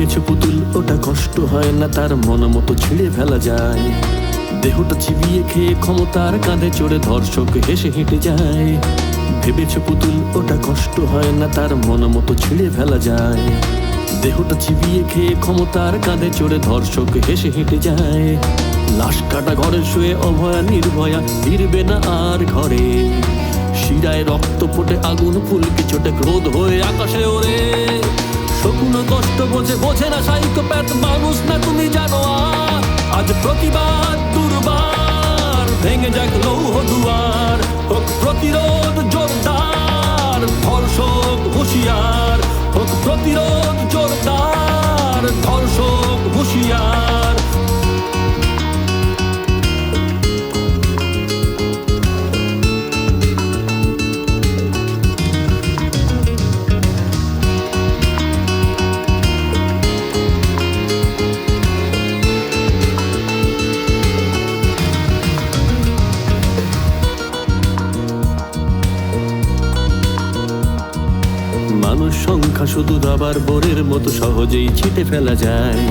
ভেবেছ পুতুল, ওটা কষ্ট হয় না, তার মন মতো ছিঁড়ে ফেলা যায়। দেহটা চিবিয়ে খেয়ে ক্ষমতার কাঁধে চড়ে ধর্ষক হেসে হেঁটে যায়। ভেবেছ পুতুল, ওটা কষ্ট হয় না, তার মন মতো ছিঁড়ে ফেলা যায়। দেহটা চিবিয়ে খেয়ে ক্ষমতার কাঁধে চড়ে ধর্ষক হেসে হেঁটে যায়। লাশ কাটা ঘরে শুয়ে অভয়া নির্ভয়া ফিরবে না আর ঘরে। শিরায় রক্ত ফোটে আগুন, ফুলকে ছোটে ক্রোধ হয়ে আকাশে ওরে শকুন কষ্ট বোঝে বোঝে না সাইকোপ্যাথ মানুষ না তুমি জানো আর। আজ প্রতিবাদ দুর্বার, ভেঙে যাক লৌহ দুয়ার। হোক প্রতিরোধ শুধু দাবার বোরের মতো সহজেই ছিটে ফেলা যায়।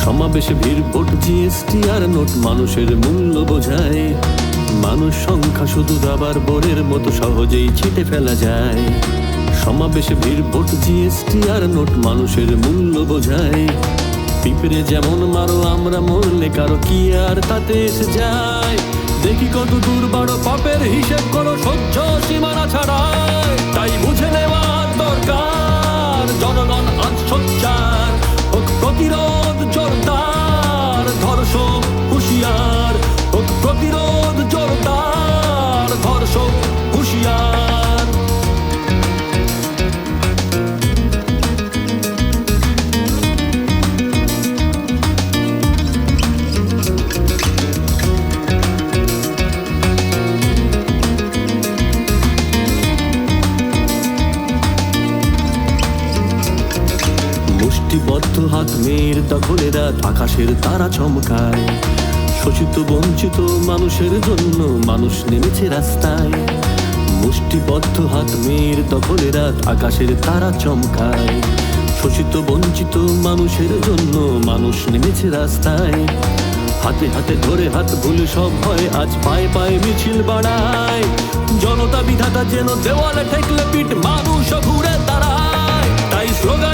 সমাবেশে ভিড় ভোট জিএসটি আর নোট মানুষের মূল্য বোঝায়। মানুষ সংখ্যা শুধু দাবার বোরের মতো সহজেই ছিটে ফেলা যায়। সমাবেশে ভিড় ভোট জিএসটি আর নোট মানুষের মূল্য বোঝায়। পিঁপড়ে যেমন মারো, আমরা মরলে কারও কি আর তাতে এসে যায়? দেখি কত দূর বড় পাপের হিসেব করো, সহ্য সীমানা ছাড়ায় তাই বুঝে নেওয়া দরকার। মুষ্টিবদ্ধ হাত মেয়ের দখলে রাত আকাশের তারা চমকায়। শোষিত, বঞ্চিত মানুষের জন্য মানুষ নেমেছে রাস্তায়। মুষ্টিবদ্ধ হাত মেয়ের দখলে রাত আকাশের তারা চমকায়। শোষিত, বঞ্চিত মানুষের জন্য মানুষ নেমেছে রাস্তায়। হাতে হাতে ধরে হাত ভুলে সব হয়, আজ পায়ে পায়ে মিছিল বাড়ায় জনতা বিধাতা যেন দেওয়ালে ঠেকলে পিঠ মানুষ ঘুরে দাঁড়ায়। তাই স্লোগানটা